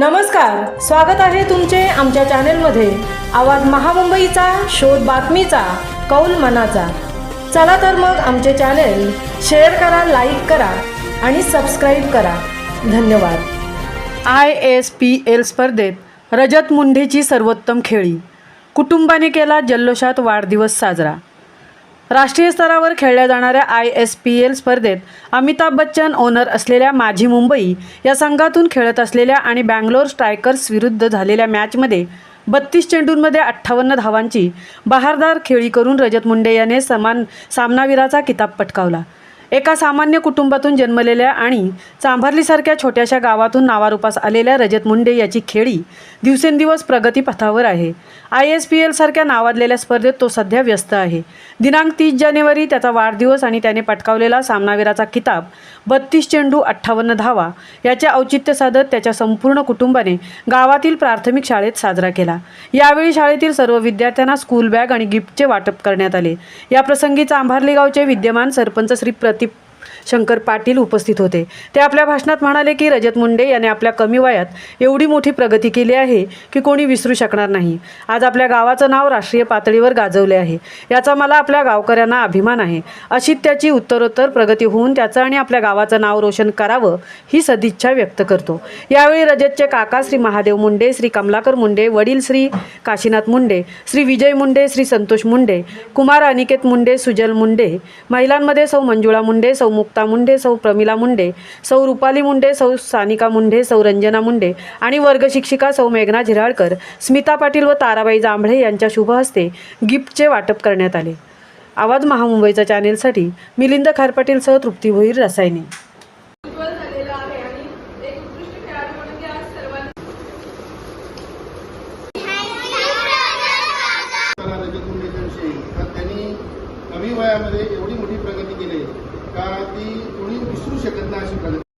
नमस्कार स्वागत आहे तुमचे आमच्या चॅनेलमध्ये. आवाज महामुंबईचा शोध बातमीचा कौल मनाचा. चला तर मग आमचे चॅनेल शेअर करा लाईक करा आणि सबस्क्राईब करा. धन्यवाद. आय एस पी एल स्पर्धेत रजत मुंडेची सर्वोत्तम खेळी. कुटुंबाने केला जल्लोषात वाढदिवस साजरा. राष्ट्रीय स्तरावर खेळल्या जाणाऱ्या आय एस पी एल स्पर्धेत अमिताभ बच्चन ओनर असलेल्या माझी मुंबई या संघातून खेळत असलेल्या आणि बँगलोर स्ट्रायकर्स विरुद्ध झालेल्या मॅचमध्ये बत्तीस चेंडूंमध्ये अठ्ठावन्न धावांची बहारदार खेळी करून रजत मुंडे याने समान सामनावीराचा किताब पटकावला. एका सामान्य कुटुंबातून जन्मलेल्या आणि चांभारलीसारख्या छोट्याशा गावातून नावारूपास आलेल्या रजत मुंडे याची खेळी दिवसेंदिवस प्रगतीपथावर आहे. आय एस पी एलसारख्या नावाजलेल्या स्पर्धेत तो सध्या व्यस्त आहे. दिनांक तीस जानेवारी त्याचा वाढदिवस आणि त्याने पटकावलेला सामनावीराचा किताब बत्तीस चेंडू अठ्ठावन्न धावा याचे औचित्य साधत त्याच्या संपूर्ण कुटुंबाने गावातील प्राथमिक शाळेत साजरा केला. यावेळी शाळेतील सर्व विद्यार्थ्यांना स्कूल बॅग आणि गिफ्टचे वाटप करण्यात आले. याप्रसंगी चांभारली गावचे विद्यमान सरपंच श्री प्रत शंकर पाटील उपस्थित होते. ते आपल्या भाषणात म्हणाले की रजत मुंडे याने आपल्या कमी वयात एवढी मोठी प्रगती केली आहे की कोणी विसरू शकणार नाही. आज आपल्या गावाचं नाव राष्ट्रीय पातळीवर गाजवले आहे. याचा मला आपल्या गावकऱ्यांना अभिमान आहे. अशी त्याची उत्तरोत्तर प्रगती होऊन त्याचं आणि आपल्या गावाचं नाव रोशन करावं ही सदिच्छा व्यक्त करतो. यावेळी रजतचे काका श्री महादेव मुंडे श्री कमलाकर मुंडे वडील श्री काशीनाथ मुंडे श्री विजय मुंडे श्री संतोष मुंडे कुमार अनिकेत मुंडे सुजल मुंडे महिलांमध्ये सौ मंजुळा मुंडे सौ मुक्ता मुंडे सौ प्रमिला मुंडे सौ रुपाली मुंडे सौ सानिका मुंडे सौ रंजना मुंडे आणि वर्गशिक्षिका सौ मेघना झिराळकर स्मिता पाटील व ताराबाई जांभळे यांच्या शुभ हस्ते गिफ्टचे वाटप करण्यात आले. आवाज महामुंबईच्या चॅनेलसाठी मिलिंद खारपाटीलसह तृप्ती भोईर रसायने. त्यांनी कमी वयामध्ये एवढी मोठी प्रगती केली का ती कोणी विसरू शकत नाही अशी